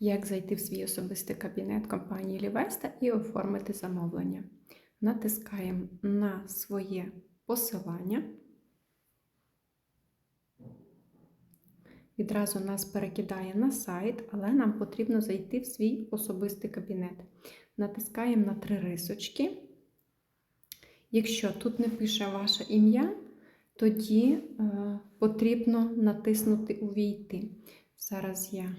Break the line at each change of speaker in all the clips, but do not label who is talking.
як зайти в свій особистий кабінет компанії Лівеста і оформити замовлення. Натискаємо на своє посилання. Відразу нас перекидає на сайт, але нам потрібно зайти в свій особистий кабінет. Натискаємо на три рисочки. Якщо тут не пише ваше ім'я, тоді е, потрібно натиснути Увійти. Зараз я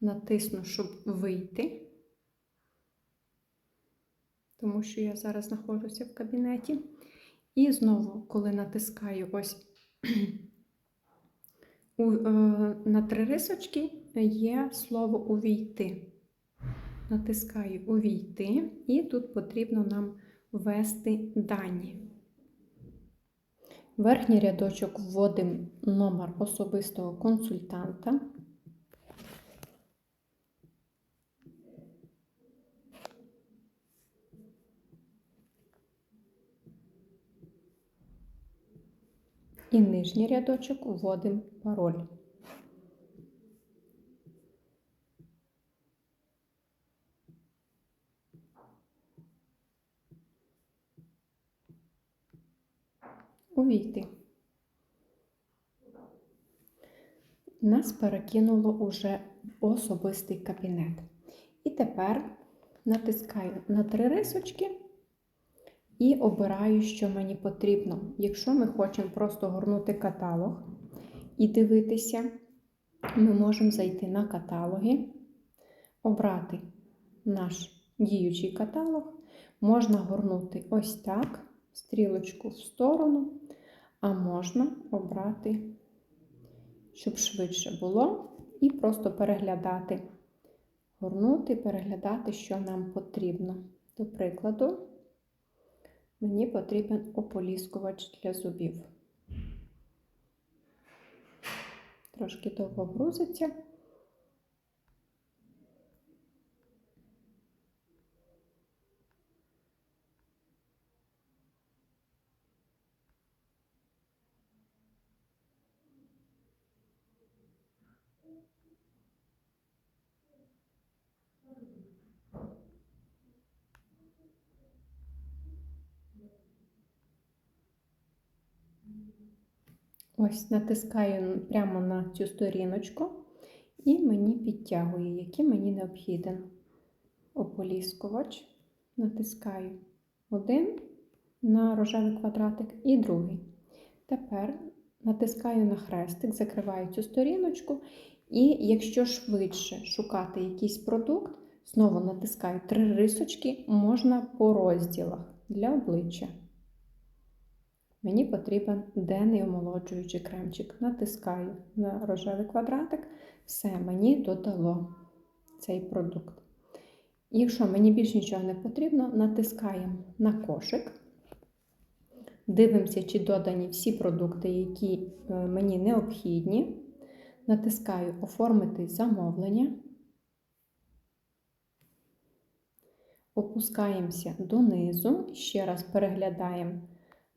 натисну, щоб вийти, тому що я зараз знаходжуся в кабінеті. І знову, коли натискаю ось е, на три рисочки, є слово Увійти. Натискаю Увійти, і тут потрібно нам ввести дані. Верхній рядочок вводимо номер особистого консультанта. І нижній рядочок вводимо пароль. Увійти. Нас перекинуло уже особистий кабінет. І тепер натискаю на три рисочки і обираю, що мені потрібно. Якщо ми хочемо просто горнути каталог і дивитися, ми можемо зайти на каталоги, обрати наш діючий каталог. Можна горнути ось так, стрілочку в сторону, а можна обрати, щоб швидше було, і просто переглядати, горнути, переглядати, що нам потрібно. До прикладу, мені потрібен ополіскувач для зубів. Трошки довго грузиться. Ось натискаю прямо на цю сторіночку, і мені підтягує, який мені необхіден ополіскувач. Натискаю один на рожевий квадратик і другий. Тепер натискаю на хрестик, закриваю цю сторіночку, і якщо швидше шукати якийсь продукт, знову натискаю три рисочки, можна по розділах для обличчя. Мені потрібен денний омолоджуючий кремчик. Натискаю на рожевий квадратик, все, мені додало цей продукт. Якщо мені більше нічого не потрібно, натискаємо на кошик. Дивимося, чи додані всі продукти, які мені необхідні. Натискаю Оформити замовлення. Опускаємося донизу, ще раз переглядаємо.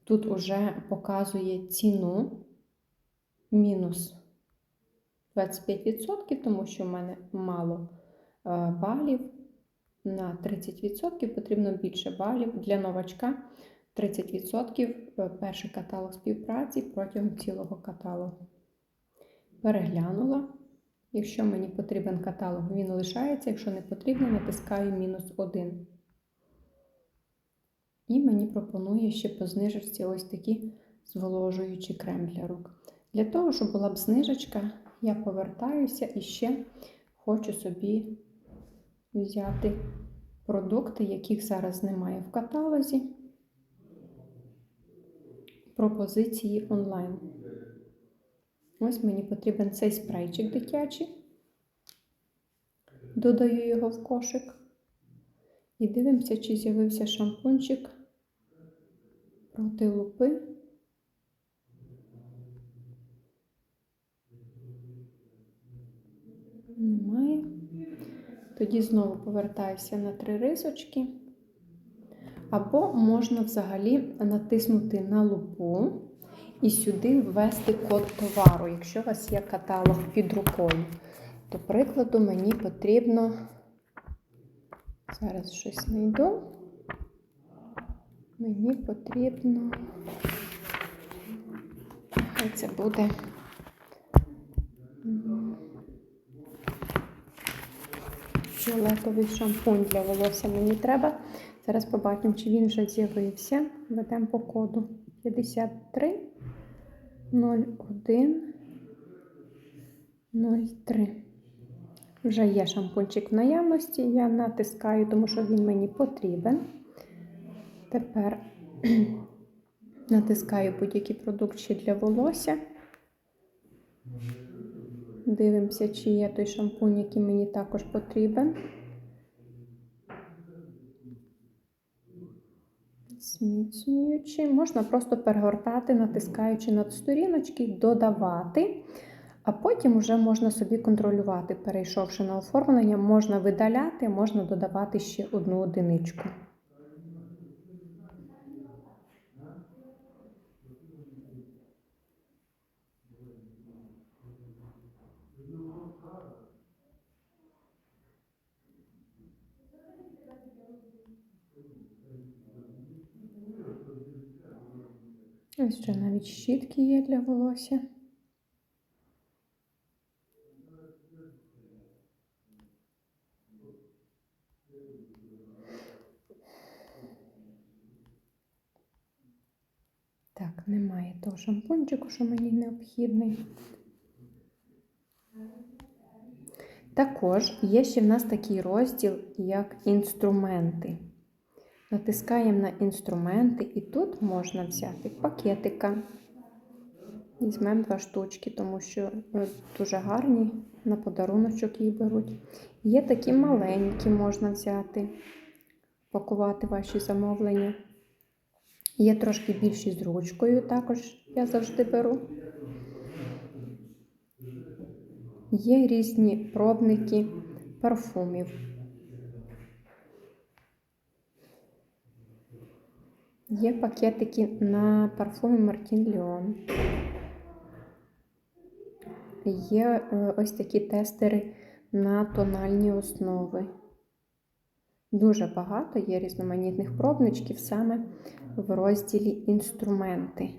Тут уже показує ціну мінус 25%, тому що в мене мало балів. На 30% потрібно більше балів. Для новачка 30% перший каталог співпраці протягом цілого каталогу. Переглянула. Якщо мені потрібен каталог, він лишається. Якщо не потрібно, натискаю мінус 1. І мені пропонує ще по знижечці ось такі зволожуючий крем для рук. Для того, щоб була б знижечка, я повертаюся і ще хочу собі взяти продукти, яких зараз немає в каталозі. Пропозиції онлайн. Ось мені потрібен цей спрейчик дитячий. Додаю його в кошик. І дивимося, чи з'явився шампунчик проти лупи. Немає. Тоді знову повертаюся на три рисочки. Або можна взагалі натиснути на лупу і сюди ввести код товару, якщо у вас є каталог під рукою. До прикладу, мені потрібно. Зараз щось знайду. Мені потрібно. Хай це буде. Фіолетовий шампунь для волосся мені треба. Зараз побачимо, чи він вже з'явився. Ведемо по коду 53 01 03. Вже є шампунчик в наявності. Я натискаю, тому що він мені потрібен. Тепер натискаю будь-який продукт ще для волосся. Дивимося, чи є той шампунь, який мені також потрібен. Зміцнюючи, можна просто перегортати, натискаючи на сторіночки, додавати, а потім вже можна собі контролювати, перейшовши на оформлення, можна видаляти, можна додавати ще одну одиничку. Ось вже навіть щітки є для волосся. Так, немає того шампунчику, що мені необхідний. Також є ще в нас такий розділ, як інструменти. Натискаємо на інструменти, і тут можна взяти пакетика. Візьмемо два штучки, тому що е, дуже гарні, на подаруночок їх беруть. Є такі маленькі, можна взяти, пакувати ваші замовлення. Є трошки більші з ручкою, також я завжди беру. Є різні пробники парфумів. Є пакетики на парфумі Мартін Леон. Є е, ось такі тестери на тональні основи. Дуже багато є різноманітних пробничків саме в розділі інструменти.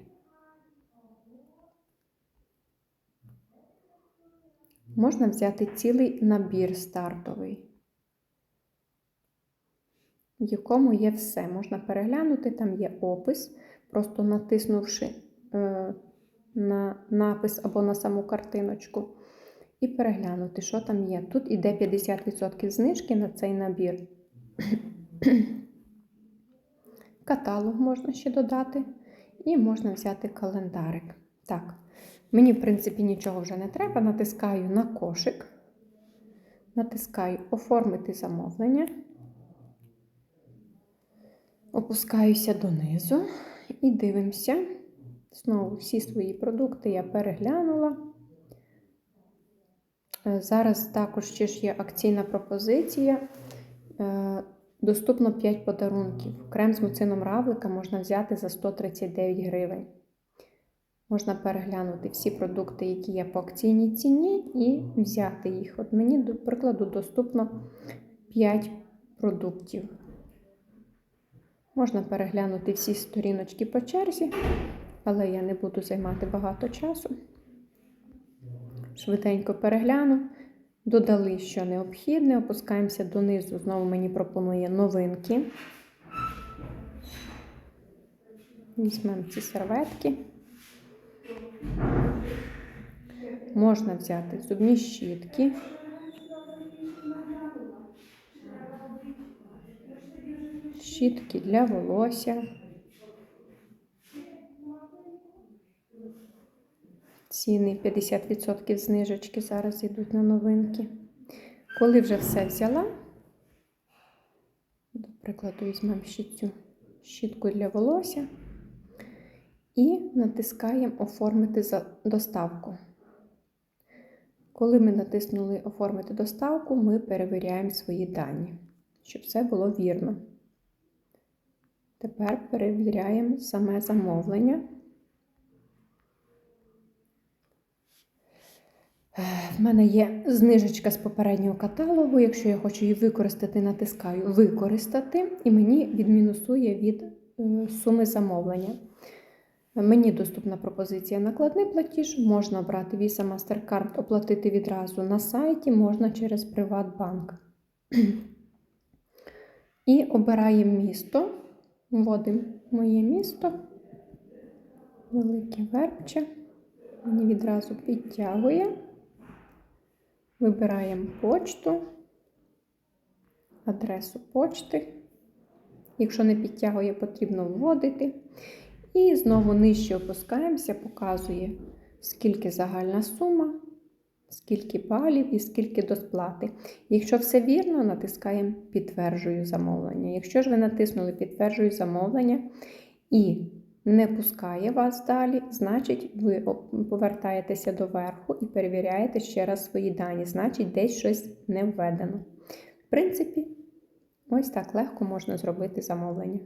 Можна взяти цілий набір стартовий, в якому є все. Можна переглянути, там є опис, просто натиснувши е, на напис або на саму картиночку, і переглянути, що там є. Тут іде 50% знижки на цей набір. Каталог можна ще додати, і можна взяти календарик. Так, мені, в принципі, нічого вже не треба. Натискаю на кошик, натискаю Оформити замовлення, опускаюся донизу і дивимося. Знову всі свої продукти я переглянула. Е, Зараз також ще ж є акційна пропозиція. Е, Доступно 5 подарунків. Крем з муцином равлика можна взяти за 139 гривень. Можна переглянути всі продукти, які є по акційній ціні, і взяти їх. От мені, до прикладу, доступно 5 продуктів. Можна переглянути всі сторіночки по черзі, але я не буду займати багато часу. Швиденько перегляну. Додали, що необхідне, опускаємося донизу. Знову мені пропонує новинки. Візьмемо ці серветки. Можна взяти зубні щітки. Щітки для волосся. Ціни 50% знижечки зараз йдуть на новинки. Коли вже все взяла, до прикладу, візьмемо ще щітку для волосся і натискаємо Оформити доставку. Коли ми натиснули Оформити доставку, ми перевіряємо свої дані, щоб все було вірно. Тепер перевіряємо саме замовлення. В мене є знижечка з попереднього каталогу. Якщо я хочу її використати, натискаю Використати, і мені відмінусує від е, суми замовлення. Мені доступна пропозиція накладний платіж. Можна обрати Visa MasterCard, оплатити відразу на сайті, можна через Приватбанк. І обираємо місто. Вводимо моє місто. Велике Вербче. Мені відразу підтягує. Вибираємо почту, адресу почти. Якщо не підтягує, потрібно вводити. І знову нижче опускаємося, показує, скільки загальна сума, скільки балів і скільки до сплати. Якщо все вірно, натискаємо Підтверджую замовлення. Якщо ж ви натиснули Підтверджую замовлення і не пускає вас далі, значить ви повертаєтеся до верху і перевіряєте ще раз свої дані, значить, десь щось не введено. В принципі, ось так легко можна зробити замовлення.